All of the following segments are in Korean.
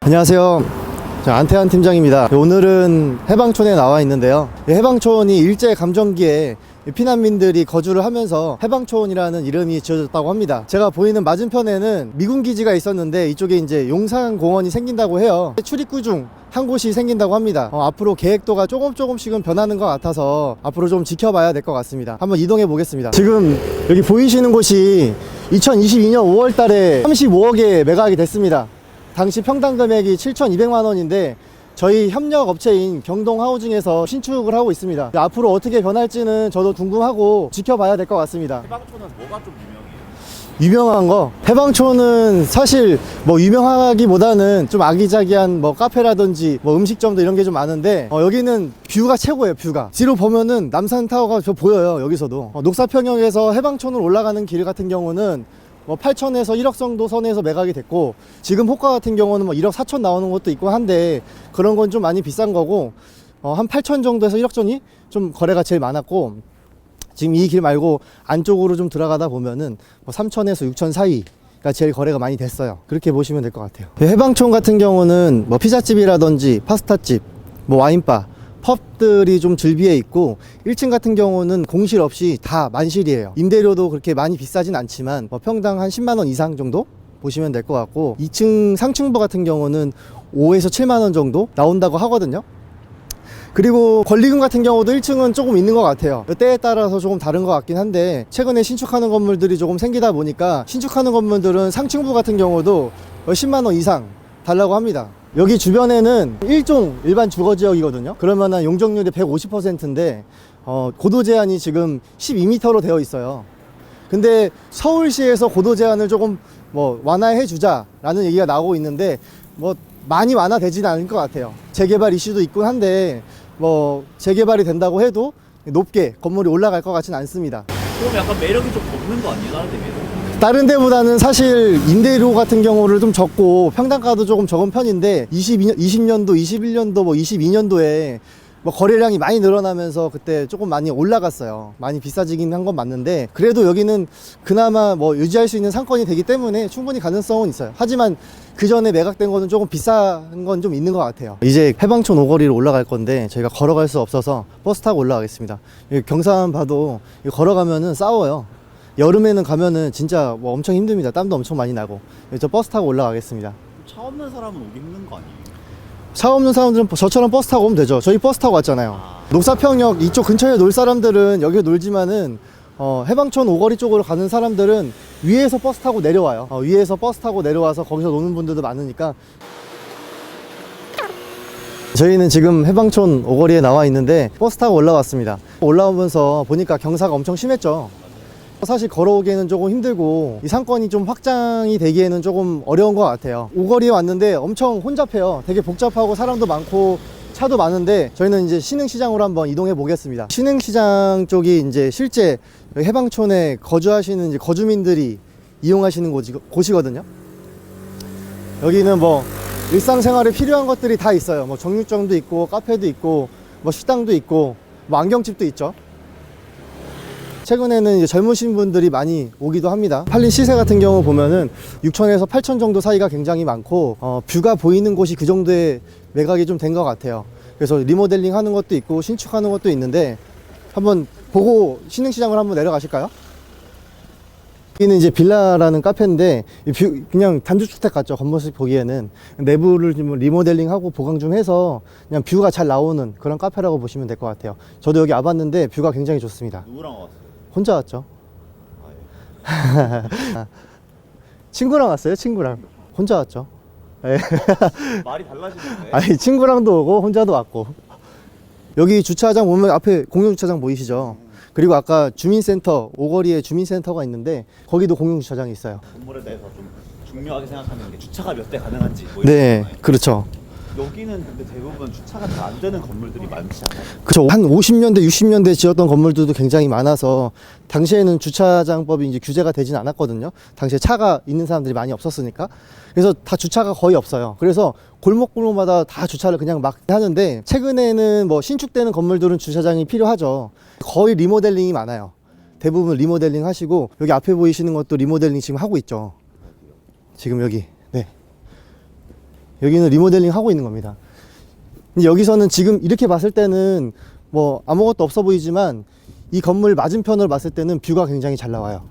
안녕하세요. 자, 안태환 팀장입니다. 오늘은 해방촌에 나와 있는데요. 이 해방촌이 일제 감정기에 이 피난민들이 거주를 하면서 해방촌이라는 이름이 지어졌다고 합니다. 제가 보이는 맞은편에는 미군 기지가 있었는데 이쪽에 이제 용산공원이 생긴다고 해요. 출입구 중 한 곳이 생긴다고 합니다. 어, 앞으로 계획도가 조금 조금씩은 변하는 것 같아서 앞으로 좀 지켜봐야 될 것 같습니다. 한번 이동해 보겠습니다. 지금 여기 보이시는 곳이 2022년 5월 달에 35억에 매각이 됐습니다. 당시 평당 금액이 7,200만 원인데 저희 협력 업체인 경동 하우징에서 신축을 하고 있습니다. 앞으로 어떻게 변할지는 저도 궁금하고 지켜봐야 될 것 같습니다. 해방촌은 뭐가 좀 유명해요? 유명한 거. 해방촌은 사실 뭐 유명하기보다는 좀 아기자기한 뭐 카페라든지 뭐 음식점도 이런 게 좀 많은데 어, 여기는 뷰가 최고예요 뷰가. 뒤로 보면은 남산 타워가 저 보여요 여기서도. 어, 녹사평역에서 해방촌으로 올라가는 길 같은 경우는 뭐 8천에서 1억 정도 선에서 매각이 됐고 지금 호가 같은 경우는 뭐 1억 4천 나오는 것도 있고 한데 그런 건 좀 많이 비싼 거고 어, 한 8천 정도에서 1억 전이 좀 거래가 제일 많았고 지금 이 길 말고 안쪽으로 좀 들어가다 보면은 뭐 3천에서 6천 사이 가 제일 거래가 많이 됐어요. 그렇게 보시면 될 것 같아요. 해방촌 같은 경우는 뭐 피자집이라든지 파스타집, 뭐 와인바, 펍들이 좀 즐비해 있고 1층 같은 경우는 공실 없이 다 만실이에요. 임대료도 그렇게 많이 비싸진 않지만 뭐 평당 한 10만 원 이상 정도 보시면 될 것 같고 2층 상층부 같은 경우는 5에서 7만 원 정도 나온다고 하거든요. 그리고 권리금 같은 경우도 1층은 조금 있는 것 같아요. 때에 따라서 조금 다른 것 같긴 한데 최근에 신축하는 건물들이 조금 생기다 보니까 신축하는 건물들은 상층부 같은 경우도 10만 원 이상 달라고 합니다. 여기 주변에는 일종 일반 주거 지역이거든요. 그러면은 용적률이 150%인데 어, 고도 제한이 지금 12m로 되어 있어요. 근데 서울시에서 고도 제한을 조금 뭐 완화해 주자라는 얘기가 나오고 있는데 뭐 많이 완화되지는 않을 것 같아요. 재개발 이슈도 있긴 한데 뭐 재개발이 된다고 해도 높게 건물이 올라갈 것 같지는 않습니다. 그럼 약간 매력이 좀 없는 거 아니에요? 다른 데? 다른 데보다는 사실 임대료 같은 경우를 좀 적고 평당가도 조금 적은 편인데 22년, 20년도, 21년도, 뭐 22년도에 뭐 거래량이 많이 늘어나면서 그때 조금 많이 올라갔어요. 많이 비싸지긴 한 건 맞는데 그래도 여기는 그나마 뭐 유지할 수 있는 상권이 되기 때문에 충분히 가능성은 있어요. 하지만 그 전에 매각된 거는 조금 비싼 건 좀 있는 것 같아요. 이제 해방촌 오거리로 올라갈 건데 저희가 걸어갈 수 없어서 버스 타고 올라가겠습니다. 경사만 봐도 걸어가면은 싸워요. 여름에는 가면은 진짜 뭐 엄청 힘듭니다. 땀도 엄청 많이 나고. 저 버스 타고 올라가겠습니다. 차 없는 사람은 오기 힘든 거 아니에요? 차 없는 사람들은 저처럼 버스 타고 오면 되죠. 저희 버스 타고 왔잖아요. 녹사평역 이쪽 근처에 놀 사람들은 여기 놀지만은 어, 해방촌 오거리 쪽으로 가는 사람들은 위에서 버스 타고 내려와요. 어, 위에서 버스 타고 내려와서 거기서 노는 분들도 많으니까 저희는 지금 해방촌 오거리에 나와 있는데 버스 타고 올라왔습니다. 올라오면서 보니까 경사가 엄청 심했죠. 사실 걸어오기에는 조금 힘들고 이 상권이 좀 확장이 되기에는 조금 어려운 것 같아요. 오거리에 왔는데 엄청 혼잡해요. 되게 복잡하고 사람도 많고 차도 많은데 저희는 이제 신흥시장으로 한번 이동해 보겠습니다. 신흥시장 쪽이 이제 실제 해방촌에 거주하시는 이제 거주민들이 이용하시는 곳이, 곳이거든요. 여기는 뭐 일상생활에 필요한 것들이 다 있어요. 뭐 정육점도 있고 카페도 있고 뭐 식당도 있고 뭐 안경집도 있죠. 최근에는 이제 젊으신 분들이 많이 오기도 합니다. 팔린 시세 같은 경우 보면은 6천에서 8천 정도 사이가 굉장히 많고 어, 뷰가 보이는 곳이 그 정도의 매각이 좀 된 것 같아요. 그래서 리모델링 하는 것도 있고 신축하는 것도 있는데 한번 보고 신흥시장을 한번 내려가실까요? 여기는 이제 빌라라는 카페인데 그냥 단주주택 같죠 겉모습 보기에는 내부를 좀 리모델링하고 보강 좀 해서 그냥 뷰가 잘 나오는 그런 카페라고 보시면 될 것 같아요. 저도 여기 와봤는데 뷰가 굉장히 좋습니다. 누구랑 왔어요? 혼자 왔죠. 아, 예. 친구랑 왔어요, 친구랑. 혼자 왔죠. 예. 말이 달라지는데? 아니, 친구랑도 오고, 혼자도 왔고. 여기 주차장 보면 앞에 공용 주차장 보이시죠? 그리고 아까 주민센터, 오거리에 주민센터가 있는데, 거기도 공용 주차장이 있어요. 건물에 대해서 좀 중요하게 생각하는 게 주차가 몇 대 가능한지 뭐 이런 네, 거잖아요. 그렇죠. 여기는 근데 대부분 주차가 잘 안 되는 건물들이 많지 않아요? 그렇죠. 한 50년대, 60년대 지었던 건물들도 굉장히 많아서 당시에는 주차장법이 이제 규제가 되진 않았거든요. 당시에 차가 있는 사람들이 많이 없었으니까. 그래서 다 주차가 거의 없어요. 그래서 골목골목마다 다 주차를 그냥 막 하는데 최근에는 뭐 신축되는 건물들은 주차장이 필요하죠. 거의 리모델링이 많아요. 대부분 리모델링 하시고 여기 앞에 보이시는 것도 리모델링 지금 하고 있죠. 지금 여기 네 여기는 리모델링 하고 있는 겁니다. 여기서는 지금 이렇게 봤을 때는 뭐 아무것도 없어 보이지만 이 건물 맞은편으로 봤을 때는 뷰가 굉장히 잘 나와요.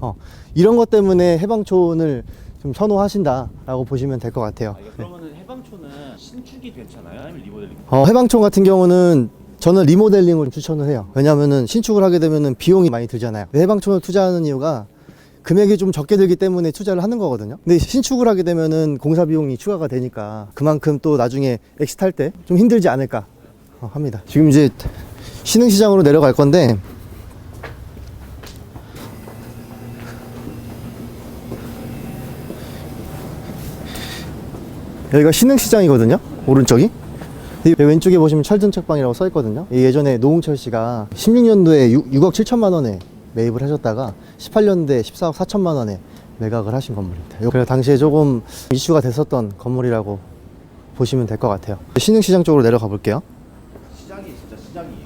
어, 이런 것 때문에 해방촌을 좀 선호하신다라고 보시면 될 것 같아요. 아, 이게 그러면은 해방촌은 신축이 괜찮아요? 아니면 리모델링? 어, 해방촌 같은 경우는 저는 리모델링을 추천을 해요. 왜냐하면은 신축을 하게 되면은 비용이 많이 들잖아요. 해방촌을 투자하는 이유가 금액이 좀 적게 들기 때문에 투자를 하는 거거든요. 근데 신축을 하게 되면은 공사 비용이 추가가 되니까 그만큼 또 나중에 엑스 탈때좀 힘들지 않을까 어, 합니다. 지금 이제 신흥시장으로 내려갈 건데 여기가 신흥시장이거든요. 오른쪽이. 이 왼쪽에 보시면 철든 책방이라고 써 있거든요. 이 예전에 노홍철 씨가 16년도에 6, 6억 7천만 원에 매입을 하셨다가 18년도에 14억 4천만 원에 매각을 하신 건물입니다. 그래서 당시에 조금 이슈가 됐었던 건물이라고 보시면 될 것 같아요. 신흥시장 쪽으로 내려가 볼게요. 시장이 진짜 시장이에요.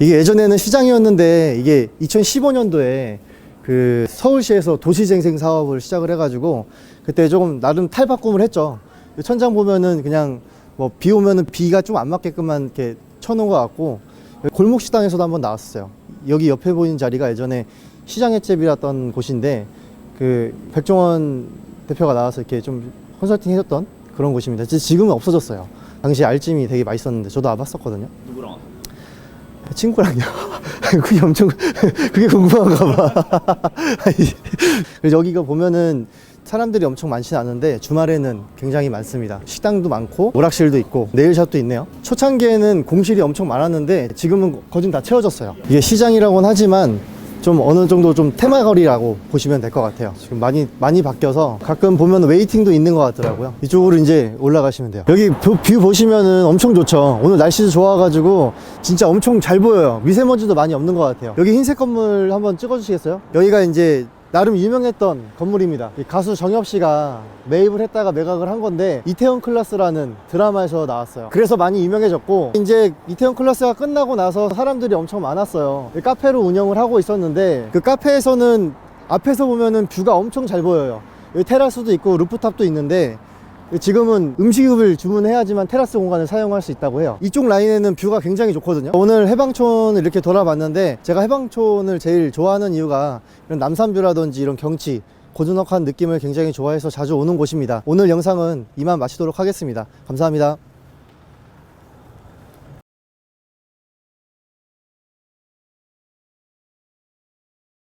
이게 예전에는 시장이었는데 이게 2015년도에 그 서울시에서 도시재생 사업을 시작을 해가지고 그때 조금 나름 탈바꿈을 했죠. 이 천장 보면은 그냥 뭐 비 오면은 비가 좀 안 맞게끔만 이렇게 쳐놓은 것 같고 골목 식당에서도 한번 나왔어요. 여기 옆에 보이는 자리가 예전에 시장 횟집이었던 곳인데 그 백종원 대표가 나와서 이렇게 좀 컨설팅 해줬던 그런 곳입니다. 지- 지금은 없어졌어요. 당시 알찜이 되게 맛있었는데 저도 와봤었거든요. 누구랑? 친구랑요. 그게 엄청 그게 궁금한가 봐. 여기가 보면은 사람들이 엄청 많지는 않은데 주말에는 굉장히 많습니다. 식당도 많고 오락실도 있고 네일샵도 있네요. 초창기에는 공실이 엄청 많았는데 지금은 거진 다 채워졌어요. 이게 시장이라고는 하지만 좀 어느 정도 좀 테마거리라고 보시면 될 것 같아요. 지금 많이 많이 바뀌어서 가끔 보면 웨이팅도 있는 것 같더라고요. 이쪽으로 이제 올라가시면 돼요. 여기 뷰, 뷰 보시면은 엄청 좋죠. 오늘 날씨도 좋아가지고 진짜 엄청 잘 보여요. 미세먼지도 많이 없는 것 같아요. 여기 흰색 건물 한번 찍어주시겠어요? 여기가 이제 나름 유명했던 건물입니다. 이 가수 정엽 씨가 매입을 했다가 매각을 한 건데 이태원 클라스라는 드라마에서 나왔어요. 그래서 많이 유명해졌고 이제 이태원 클라스가 끝나고 나서 사람들이 엄청 많았어요. 이 카페로 운영을 하고 있었는데 그 카페에서는 앞에서 보면은 뷰가 엄청 잘 보여요. 테라스도 있고 루프탑도 있는데 지금은 음식을 주문해야지만 테라스 공간을 사용할 수 있다고 해요. 이쪽 라인에는 뷰가 굉장히 좋거든요. 오늘 해방촌을 이렇게 돌아봤는데 제가 해방촌을 제일 좋아하는 이유가 이런 남산뷰라든지 이런 경치, 고즈넉한 느낌을 굉장히 좋아해서 자주 오는 곳입니다. 오늘 영상은 이만 마치도록 하겠습니다. 감사합니다.